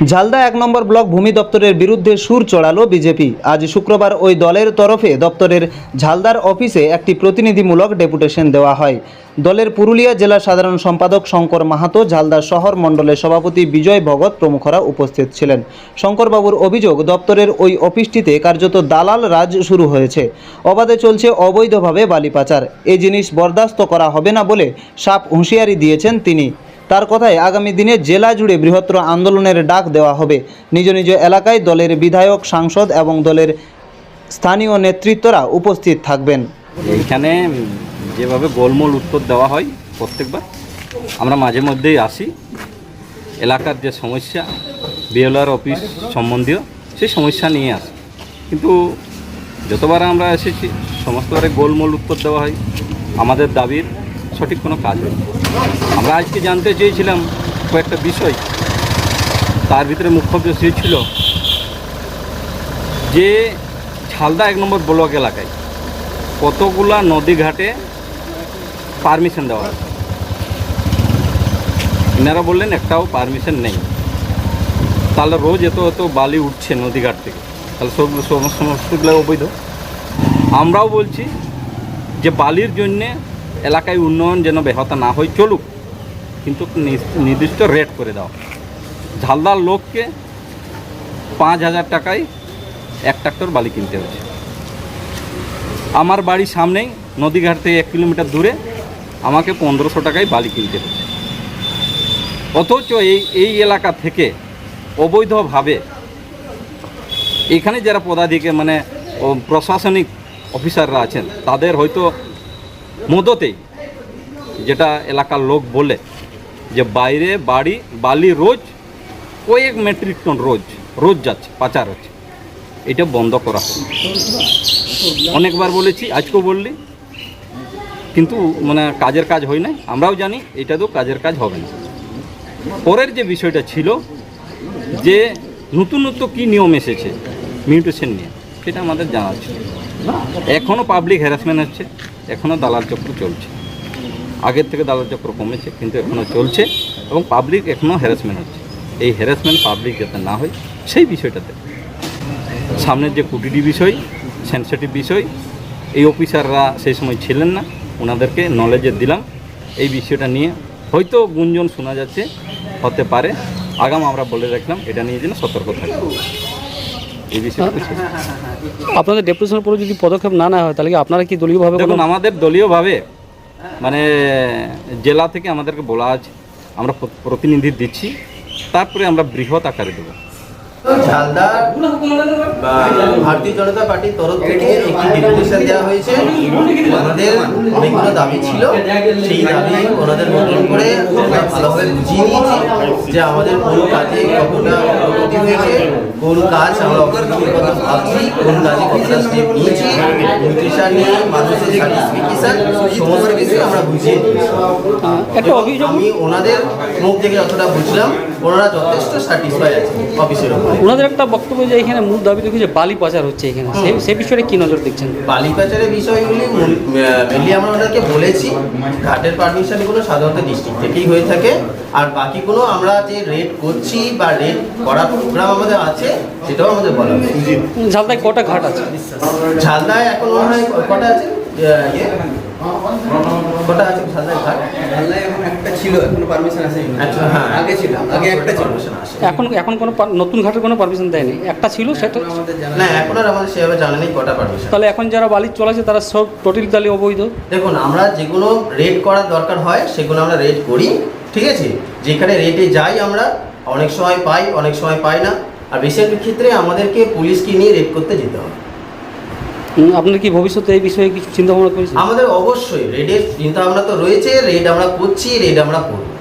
ঝালদা এক নম্বর ব্লক ভূমি দপ্তরের বিরুদ্ধে সুর চড়ালো বিজেপি। আজ শুক্রবার ওই দলের তরফে দপ্তরের ঝালদার অফিসে একটি প্রতিনিধিমূলক ডেপুটেশন দেওয়া হয়। দলের পুরুলিয়া জেলা সাধারণ সম্পাদক শঙ্কর মাহাতো, ঝালদা শহর মণ্ডলের সভাপতি বিজয় ভগত প্রমুখরা উপস্থিত ছিলেন। শঙ্করবাবুর অভিযোগ, দপ্তরের ওই অফিসটিতে কার্যত দালাল রাজ শুরু হয়েছে। অবাধে চলছে অবৈধভাবে বালি পাচার। এই জিনিস বরদাস্ত করা হবে না বলে সাপ হুঁশিয়ারি দিয়েছেন তিনি। তার কথায় আগামী দিনে জেলা জুড়ে বৃহত্তর আন্দোলনের ডাক দেওয়া হবে। নিজ নিজ এলাকায় দলের বিধায়ক, সাংসদ এবং দলের স্থানীয় নেতৃত্বরা উপস্থিত থাকবেন। এইখানে যেভাবে গোলমোল উত্তর দেওয়া হয় প্রত্যেকবার, আমরা মাঝে মধ্যেই আসি। এলাকার যে সমস্যা, বিএলআর অফিস সম্বন্ধীয়, সেই সমস্যা নিয়ে আসি। কিন্তু যতবার আমরা এসেছি, সমস্তবারে গোলমোল উত্তর দেওয়া হয়। আমাদের দাবির সঠিক কোনো কাজ হয় আমরা আজকে জানতে চেয়েছিলাম কয়েকটা বিষয়। তার ভিতরে মুখ্য বিষয় ছিল যে ঝালদা এক নম্বর ব্লক এলাকায় কতগুলা নদী ঘাটে পারমিশন দেওয়া আছে এনারা বললেন, একটাও পারমিশন নেই। তাহলে রোজ এত এত বালি উঠছে নদীঘাট থেকে। তাহলে সব সমস্তগুলো অবৈধ। আমরাও বলছি যে বালির জন্যে এলাকায় উন্নয়ন যেন ব্যাহত না হয় চলুক, কিন্তু নির্দিষ্ট রেট করে দাও। ঝালদার লোককে পাঁচ হাজার টাকায় এক ট্রাক্টর বালি কিনতে হচ্ছে আমার বাড়ির সামনেই নদীঘাট থেকে এক কিলোমিটার দূরে আমাকে পনেরোশো টাকায় বালি কিনতে হচ্ছে অথচ এই এই এলাকা থেকে অবৈধভাবে এখানে যারা পদাধিকে মানে প্রশাসনিক অফিসাররা আছেন, তাদের হয়তো মদতেই যেটা এলাকার লোক বলে যে বাইরে বাড়ি, বালি রোজ, কয়েক মেট্রিক টন রোজ রোজ যাচ্ছে, পাচার হচ্ছে। এটা বন্ধ করা হবে অনেকবার বলেছি, আজকেও বললি। কিন্তু মানে কাজের কাজ হয় না আমরাও জানি, এটা তো কাজের কাজ হবে না। পরের যে বিষয়টা ছিল, যে নতুন নতুন কী নিয়ম এসেছে, মিউটেশন নিয়ে, সেটা আমাদের জানা ছিল। এখনও পাবলিক হ্যারাসমেন্ট হচ্ছে এখনও দালাল চক্র চলছে। আগের থেকে দালাল চক্র কমেছে, কিন্তু এখনও চলছে এবং পাবলিক এখনও হ্যারাসমেন্ট হচ্ছে। এই হ্যারাসমেন্ট পাবলিক যাতে না হয়, সেই বিষয়টাতে। সামনের যে কুটিটি বিষয় সেন্সিটিভ বিষয়, এই অফিসাররা সেই সময় ছিলেন না, ওনাদেরকে নলেজে দিলাম। এই বিষয়টা নিয়ে হয়তো গুঞ্জন শোনা যাচ্ছে, হতে পারে। আগাম আমরা বলে রাখলাম, এটা নিয়ে যেন সতর্ক থাকবে। আপনাদের ডেপুটেশনের পরে যদি পদক্ষেপ না নেওয়া হয় তাহলে কি আপনারা কি দলীয়ভাবে দেখুন আমাদের দলীয়ভাবে মানে জেলা থেকে আমাদেরকে বলা আছে আমরা প্রতিনিধি দিচ্ছি তারপরে আমরা বৃহৎ আকারে দেবো। ঝালদা বা ভারতীয় জনতা পার্টির তরফ থেকে একটি ডেপুটেশন দেওয়া হয়েছে। ওনাদের অনেকগুলো দাবি ছিল। সেই দাবি ওনাদের মতন করে আমরা ভালোভাবে বুঝিয়ে নিয়েছি যে আমাদের কোন কাজে কতটা অগ্রগতি হয়েছে কোন কাজ আমরা অগ্রগতির কথা ভাবছি কোন কাজে কতটা স্টেপ নিয়েছি নিউট্রিশন নিয়ে মানুষের স্যাটিসফিকেশন সমস্ত কিছু আমরা বুঝিয়ে আমি ওনাদের মুখ থেকে যতটা বুঝলাম ওনারা যথেষ্ট স্যাটিসফাই আছে অফিসের উপরে। ওনাদের একটা বক্তব্য যে এখানে মূল দাবি দেখি যে বালি পাচার হচ্ছে এখানে। সেই সেই বিষয়ে কি নজর দেখছেন বালি পাচারের বিষয়গুলি মেনলি আমরা ওনাদেরকে বলেছি ঘাটের পারমিশনগুলো সাধারণত ডিস্ট্রিক্ট থেকেই হয়ে থাকে। আর বাকিগুলো আমরা যে রেড করছি বা রেড করার প্রোগ্রাম আমাদের আছে সেটাও আমাদের বলা হয়েছে। ঝালদায় কটা ঘাট আছে? ঝালদায় এখন মনে হয় কটা আছে? ইয়ে? কটা আছে? ঝালদায় ঘাট আল্লাহ এখন একটা ছিল এখনও পারমিশন আচ্ছা, হ্যাঁ। আগে ছিল আগে একটা ছিল। এখন এখন কোনো নতুন ঘাটের কোনো পারমিশন দেয়নি। একটা ছিল সেটা না এখন আর আমাদের সেভাবে জানা নেই কটা পারমিশন তাহলে এখন যারা বালি চলাছে তারা সব টোটালি তাহলে অবৈধ। দেখুন আমরা যেগুলো রেড করার দরকার হয় সেগুলো আমরা রেড করি ঠিক আছে? যেখানে রেটে যাই আমরা অনেক সময় পাই অনেক সময় পাই না। আর বেশিরভাগ ক্ষেত্রে আমাদেরকে পুলিশকে নিয়ে রেড করতে যেতে হয় হুম, আপনার কি ভবিষ্যতে এই বিষয়ে কিছু চিন্তা ভাবনা করেছেন? আমাদের অবশ্যই রেডের চিন্তা ভাবনা তো রয়েছে রেড আমরা করছি রেড আমরা করব।